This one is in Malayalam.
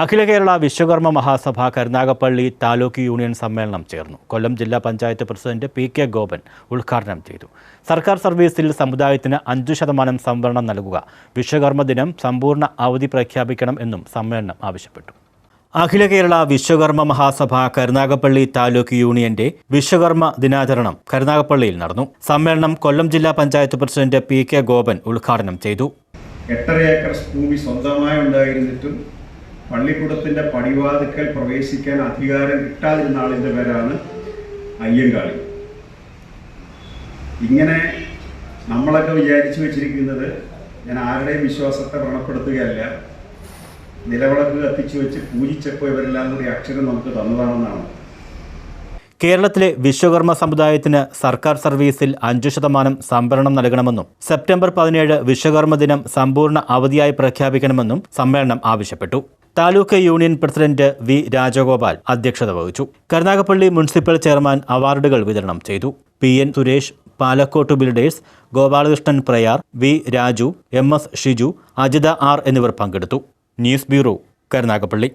അഖില കേരള വിശ്വകർമ്മ മഹാസഭ കരുനാഗപ്പള്ളി താലൂക്ക് യൂണിയൻ സമ്മേളനം ചേർന്നു. കൊല്ലം ജില്ലാ panchayat president P K Gopan ഉദ്ഘാടനം ചെയ്തു. സർക്കാർ സർവീസിൽ സമുദായത്തിന് അഞ്ചു ശതമാനം സംവരണം നൽകുക. വിശ്വകർമ്മ ദിനം സമ്പൂർണ അവധി പ്രഖ്യാപിക്കണം എന്നും സമ്മേളനം ആവശ്യപ്പെട്ടു. അഖില കേരള വിശ്വകർമ്മ മഹാസഭ കരുനാഗപ്പള്ളി താലൂക്ക് യൂണിയന്റെ വിശ്വകർമ്മ ദിനാചരണം കരുനാഗപ്പള്ളിയിൽ നടന്നു. സമ്മേളനം കൊല്ലം ജില്ലാ panchayat president P K Gopan ഉദ്ഘാടനം ചെയ്തു. എട്ടര ഏക്കർ ഭൂമി സ്വന്തമായി ഉണ്ടായിരുന്നിട്ടും പള്ളിക്കൂടത്തിന്റെ പടിവാതിക്കൽ പ്രവേശിക്കാൻ അധികാരം കിട്ടാതിരുന്ന ആളിന്റെ പേരാണ് അയ്യങ്കാളി. ഇങ്ങനെ നമ്മളൊക്കെ വിചാരിച്ചു വെച്ചിരിക്കുന്നത് ഞാൻ ആരുടെയും വിശ്വാസത്തെ വ്രണപ്പെടുത്തുകയല്ല നിലവിളക്ക് കത്തിച്ചു വെച്ച് പൂജിച്ചപ്പോൾ ഇവരെല്ലാം കൂടി അക്ഷരം നമുക്ക് തന്നതാണെന്നാണ്. കേരളത്തിലെ വിശ്വകർമ്മ സമുദായത്തിന് സർക്കാർ സർവീസിൽ അഞ്ചു ശതമാനം സംവരണം നൽകണമെന്നും സെപ്റ്റംബർ പതിനേഴ് വിശ്വകർമ്മ ദിനം സമ്പൂർണ അവധിയായി പ്രഖ്യാപിക്കണമെന്നും സമ്മേളനം ആവശ്യപ്പെട്ടു. Taluk union president V Rajagopal അധ്യക്ഷത വഹിച്ചു. കരുനാഗപ്പള്ളി മുനിസിപ്പൽ ചെയർമാൻ അവാർഡുകൾ വിതരണം ചെയ്തു. P N Suresh Palakkot builders Gopalakrishnan Prayar V Raju M S Shiju Ajitha R എന്നിവർ പങ്കെടുത്തു. News bureau Karunagappally.